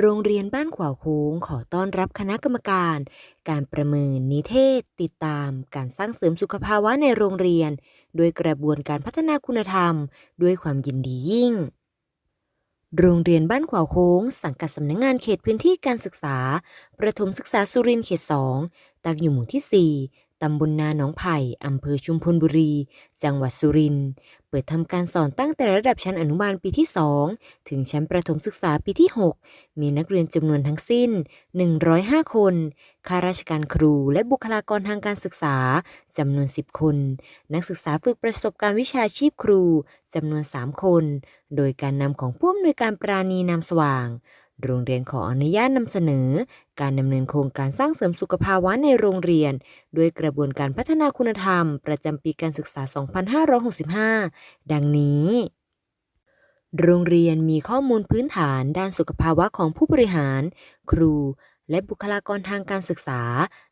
โรงเรียนบ้านขวาวค้งขอต้อนรับคณะกรรมการ การประเมินนิเทศ ติดตาม การสร้างเสริมสุขภาวะในโรงเรียนโดยกระบวนการพัฒนาคุณธรรม ด้วยความยินดียิ่ง โรงเรียนบ้านขวาวโค้ง สังกัดสำนักงงานเขตพื้นที่การศึกษา ประถมศึกษาสุรินทร์เขต 2 ตั้งอยู่หมู่ที่ 4 ตำบลนาหนองไผ่ อำเภอชุมพลบุรี จังหวัดสุรินทร์ เปิดทำการสอนตั้งแต่ระดับชั้นอนุบาลปีที่ 2 ถึงชั้นประถมศึกษาปีที่ 6 มีนักเรียนจำนวนทั้งสิ้น 105 คน ข้าราชการครูและบุคลากรทางการศึกษาจำนวน 10 คน นักศึกษาฝึกประสบการณ์วิชาชีพครูจำนวน 3 คน โดยการนำของผู้อำนวยการปราณีนามสว่าง โรงเรียนขออนุญาตนำเสนอ การดำเนินโครงการสร้างเสริมสุขภาวะในโรงเรียน ด้วยกระบวนการพัฒนาคุณธรรม ประจำปีการศึกษา 2565 ดังนี้ โรงเรียนมีข้อมูลพื้นฐานด้านสุขภาวะของผู้บริหาร ครู และบุคลากรทางการศึกษา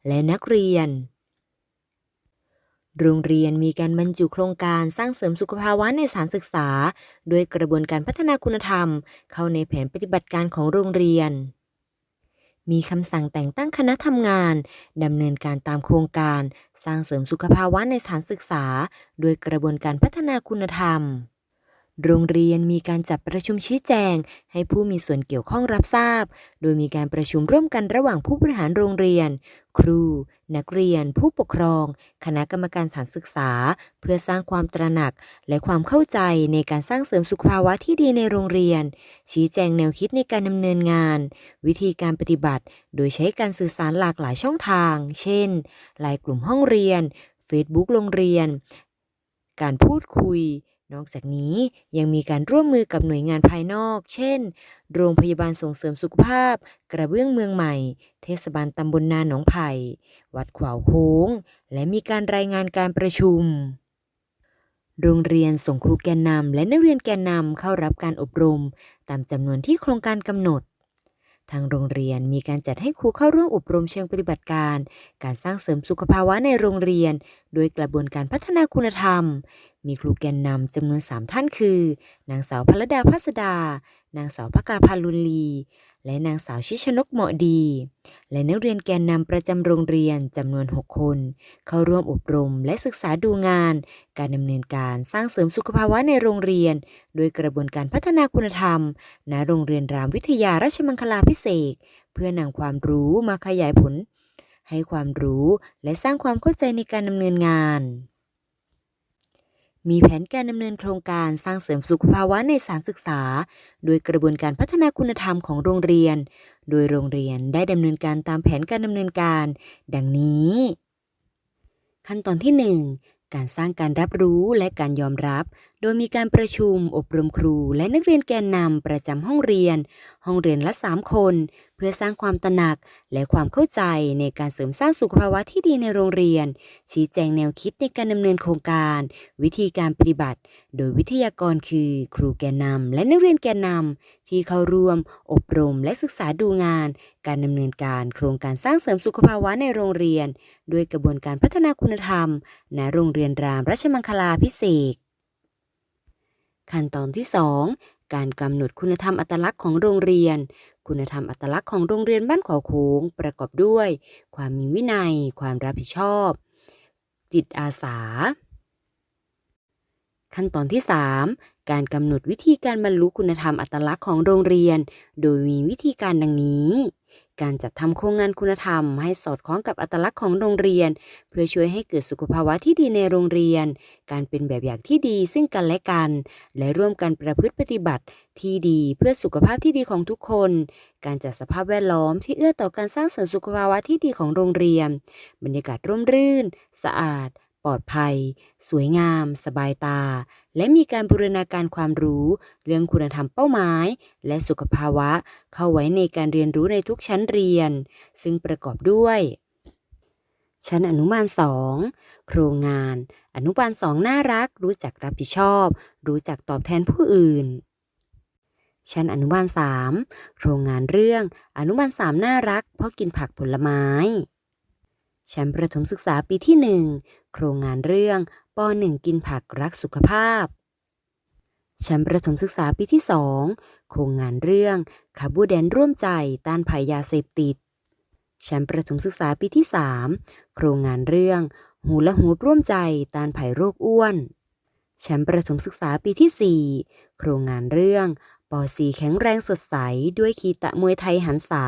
และนักเรียน โรงเรียนมีการบรรจุโครงการสร้างเสริมสุขภาวะในสถานศึกษาโดยกระบวนการพัฒนาคุณธรรม เข้าในแผนปฏิบัติการของโรงเรียน มีคำสั่งแต่งตั้งคณะทำงานดำเนินการตามโครงการ สร้างเสริมสุขภาวะในสถานศึกษาโดยกระบวนการพัฒนาคุณธรรม โรงเรียนมีการจัดประชุมชี้แจง ให้ผู้มีส่วนเกี่ยวข้องรับทราบ โดยมีการประชุมร่วมกันระหว่างผู้บริหารโรงเรียน ครู นักเรียน ผู้ปกครอง คณะกรรมการสถานศึกษา เพื่อสร้างความตระหนักและความเข้าใจในการสร้างเสริมสุขภาวะที่ดีในโรงเรียน ชี้แจงแนวคิดในการดำเนินงาน วิธีการปฏิบัติ โดยใช้การสื่อสารหลากหลายช่องทาง เช่นไลน์กลุ่มห้องเรียน Facebook โรงเรียน การพูดคุย นอกจากนี้ยังมีการร่วมมือกับหน่วยงานภายนอก เช่น โรงพยาบาลส่งเสริมสุขภาพ กระเบื้องเมืองใหม่ เทศบาลตำบลนาหนองไผ่ วัดขวาวโค้ง และมีการรายงานการประชุม โรงเรียนส่งครูแกนนำและนักเรียนแกนนำเข้ารับการอบรม ตามจำนวนที่โครงการกำหนด ทางโรงเรียนมีการจัดให้ครูเข้าร่วมอบรมเชิงปฏิบัติการ การสร้างเสริมสุขภาวะในโรงเรียน โดยกระบวนการพัฒนาคุณธรรมมีครูแกนนำจำนวน 3 ท่านคือ นางสาวพลดาพัสดา นางสาวพกาพาลุลี และนางสาวชิชนกเหมาะดี และนักเรียนแกนนำประจำโรงเรียนจำนวน 6 คน เข้าร่วมอบรมและศึกษาดูงาน การดำเนินการสร้างเสริมสุขภาวะในโรงเรียน โดยกระบวนการพัฒนาคุณธรรม ณ โรงเรียนรามวิทยาราชมังคลาพิเศษเพื่อนำความรู้มาขยายผล ให้ความรู้และสร้างความเข้าใจในการดำเนินงาน มีแผนการดำเนินโครงการสร้างเสริมสุขภาวะในสถานศึกษา โดยกระบวนการพัฒนาคุณธรรมของโรงเรียน โดยโรงเรียนได้ดำเนินการตามแผนการดำเนินการ ดังนี้ ขั้นตอนที่ 1 การสร้างการรับรู้และการยอมรับ โดยมีการประชุมอบรมครูและนักเรียนแกนนำประจำห้องเรียน ห้องเรียนละ 3 คน เพื่อสร้างความตระหนักและความเข้าใจในการเสริมสร้างสุขภาวะที่ดีในโรงเรียน ชี้แจงแนวคิดในการดำเนินโครงการ วิธีการปฏิบัติ โดยวิทยากรคือ ครูแกนนำและนักเรียนแกนนำที่เข้าร่วม อบรมและศึกษาดูงาน การดำเนินการโครงการสร้างเสริมสุขภาวะในโรงเรียน ด้วยกระบวนการพัฒนาคุณธรรมณโรงเรียนรามราชมังคลาพิเศษ ขั้นตอนที่ 2 การกำหนดคุณธรรมอัตลักษณ์ของโรงเรียน คุณธรรมอัตลักษณ์ของโรงเรียนบ้านขวาวโค้งประกอบด้วย ความมีวินัย ความรับผิดชอบ จิตอาสา ขั้นตอนที่ 3 การกำหนดวิธีการบรรลุคุณธรรมอัตลักษณ์ของโรงเรียน โดยมีวิธีการดังนี้ การจัดทำโครงงานคุณธรรม ให้สอดคล้องกับอัตลักษณ์ของโรงเรียน เพื่อช่วยให้เกิดสุขภาวะที่ดีในโรงเรียน การเป็นแบบอย่างที่ดีซึ่งกันและกัน และร่วมกันประพฤติปฏิบัติที่ดีเพื่อสุขภาพที่ดีของทุกคน การจัดสภาพแวดล้อมที่เอื้อต่อการสร้างเสริมสุขภาวะที่ดีของโรงเรียน บรรยากาศร่มรื่น สะอาด ปลอดภัย สวยงาม สบายตา และมีการบูรณาการความรู้ เรื่องคุณธรรมเป้าหมาย และสุขภาวะเข้าไว้ในการเรียนรู้ในทุกชั้นเรียน ซึ่งประกอบด้วย ชั้นอนุบาล2โครงงาน อนุบาล2น่ารัก รู้จักรับผิดชอบ รู้จักตอบแทนผู้อื่นชั้นอนุบาล3โครงงานเรื่อง อนุบาล3น่ารัก เพราะกินผักผลไม้ แชั้นประถมศึกษาปีที่ 1 โครงงานเรื่องป .1 กินผักรักสุขภาพ แชั้นประถมศึกษาปีที่ 2 โครงงานเรื่องคาบูแดนร่วมใจต้านภัยยาเสพติด แชั้นประถมศึกษาปีที่ 3 โครงงานเรื่อง หูและหูร่วมใจต้านภัยโรคอ้วน แชั้นประถมศึกษาปีที่ 4 โครงงานเรื่องปอสีแข็งแรงสดใส ด้วยคีตะมวยไทยหันษา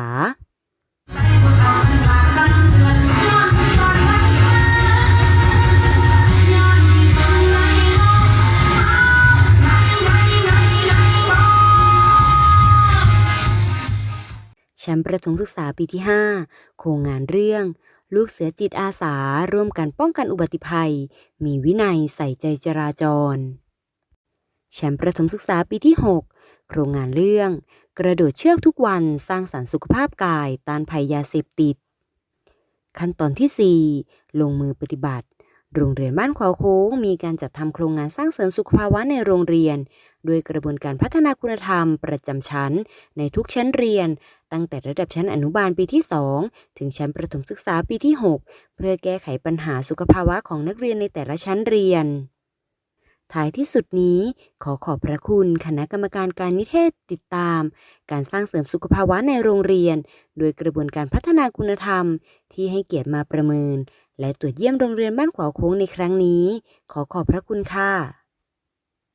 ชั้นประถมศึกษาปีที่ 5 โครงงานเรื่อง ลูกเสือจิตอาสาร่วมกันป้องกันอุบัติภัย มีวินัยใส่ใจจราจร แชั้นประถมศึกษาปีที่ 6 โครงงานเรื่อง กระโดดเชือกทุกวันสร้างสรรค์สุขภาพกายต้านภัยยาเสพติด ขั้นตอนที่ 4 ลงมือปฏิบัติ โรงเรียนบ้านขวาวโค้งมีการจัดทำโครงงานสร้างเสริมสุขภาวะในโรงเรียนโดยกระบวนการพัฒนาคุณธรรมประจำชั้น ในทุกชั้นเรียน ตั้งแต่ระดับชั้นอนุบาลปีที่ 2 ถึงชั้นประถมศึกษาปีที่ 6 เพื่อแก้ไขปัญหาสุขภาวะของนักเรียนในแต่ละชั้นเรียนท้ายที่สุดนี้ขอขอบพระคุณคณะกรรมการการนิเทศติดตาม การสร้างเสริมสุขภาวะในโรงเรียน โดยกระบวนการพัฒนาคุณธรรมที่ให้เกียรติมาประเมิน และตรวจเยี่ยมโรงเรียนบ้านขวาวโค้งในครั้งนี้ ขอขอบพระคุณค่ะ